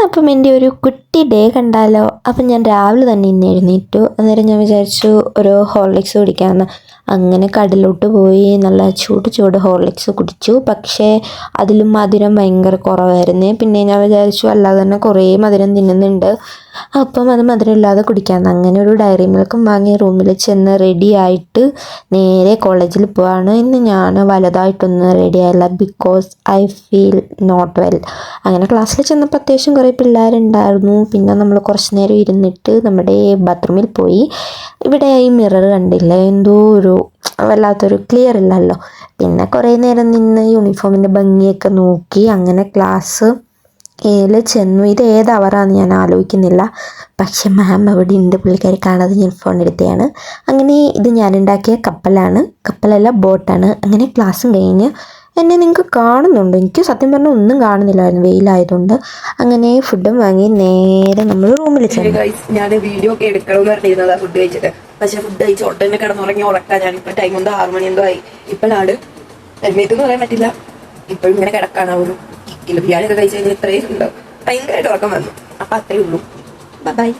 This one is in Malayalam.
ഇന്നപ്പം എന്റെ ഒരു കുട്ടി ഡേ കണ്ടാലോ? അപ്പം ഞാൻ രാവിലെ തന്നെ ഇന്ന് എഴുന്നേറ്റു. അന്നേരം ഞാൻ വിചാരിച്ചു ഒരു ഹോർലിക്സ് കുടിക്കാമെന്ന്. അങ്ങനെ കടലോട്ട് പോയി നല്ല ചൂട് ചൂട് ഹോർലിക്സ് കുടിച്ചു. പക്ഷേ അതിലും മധുരം ഭയങ്കര കുറവായിരുന്നു. പിന്നെ ഞാൻ വിചാരിച്ചു അല്ലാതെ തന്നെ കുറേ മധുരം തിന്നുന്നുണ്ട്. അപ്പം അത് മധുരം ഇല്ലാതെ കുടിക്കാൻ അങ്ങനെ ഒരു ഡയറി മിൽക്കും വാങ്ങി റൂമിൽ ചെന്ന് റെഡി ആയിട്ട് നേരെ കോളേജിൽ പോവാണ്. ഇന്ന് ഞാൻ വലുതായിട്ടൊന്നും റെഡി ആയില്ല. Because I feel not well അങ്ങനെ ക്ലാസ്സിൽ ചെന്നപ്പോൾ അത്യാവശ്യം കുറേ പിള്ളേരുണ്ടായിരുന്നു. പിന്നെ നമ്മൾ കുറച്ച് നേരം ഇരുന്നിട്ട് നമ്മുടെ ബാത്റൂമിൽ പോയി. ഇവിടെ ഈ മിറർ കണ്ടില്ല? എന്തോ ഒരു വല്ലാത്തൊരു ക്ലിയർ ഇല്ലല്ലോ. പിന്നെ കുറേ നേരം നിന്ന് യൂണിഫോമിന്റെ ഭംഗിയൊക്കെ നോക്കി. അങ്ങനെ ക്ലാസ് ഏൽ ചെന്നു. ഇത് ഏത് അവറാന്ന് ഞാൻ ആലോചിക്കുന്നില്ല. പക്ഷെ മാം അവിടെ ഉണ്ട് പുള്ളിക്കാരി കാണാതെ ഞാൻ ഫോൺ എടുത്തതാണ് അങ്ങനെ ഇത് ഞാൻ ഉണ്ടാക്കിയ കപ്പലാണ്. കപ്പലല്ല ബോട്ടാണ്. അങ്ങനെ ക്ലാസ്സും കഴിഞ്ഞ് എന്നെ നിങ്ങൾക്ക് കാണുന്നുണ്ട്? എനിക്ക് സത്യം പറഞ്ഞാൽ ഒന്നും കാണുന്നില്ലായിരുന്നു. വെയിലായതുകൊണ്ട് അങ്ങനെ ഫുഡും വാങ്ങി നേരെ നമ്മൾ റൂമിൽ ഞാൻ വീഡിയോ ഒക്കെ എടുക്കണമെന്ന് പറഞ്ഞിരുന്നതാ ഫുഡ് കഴിച്ചിട്ട്. പക്ഷെ ഫുഡ് കഴിച്ച് ഉടനെ കിടന്നുറങ്ങി ഉറക്കാൻ ഞാൻ. ഇപ്പൊ ടൈം എന്തോ ആറ് മണി എന്തോ ആയി. ഇപ്പോഴാണ് എന്ന് പറയാൻ പറ്റില്ല. ഇപ്പോഴും ഇങ്ങനെ കിടക്കാണ് ഒരു കിലോ ബിരിയാണി ഒക്കെ കഴിച്ച് കഴിഞ്ഞാൽ ഇത്രയും ഉണ്ടാവും ഭയങ്കരമായിട്ട് ഉറക്കം വന്നു. അപ്പൊ അത്രേ ഉള്ളൂ. ബൈ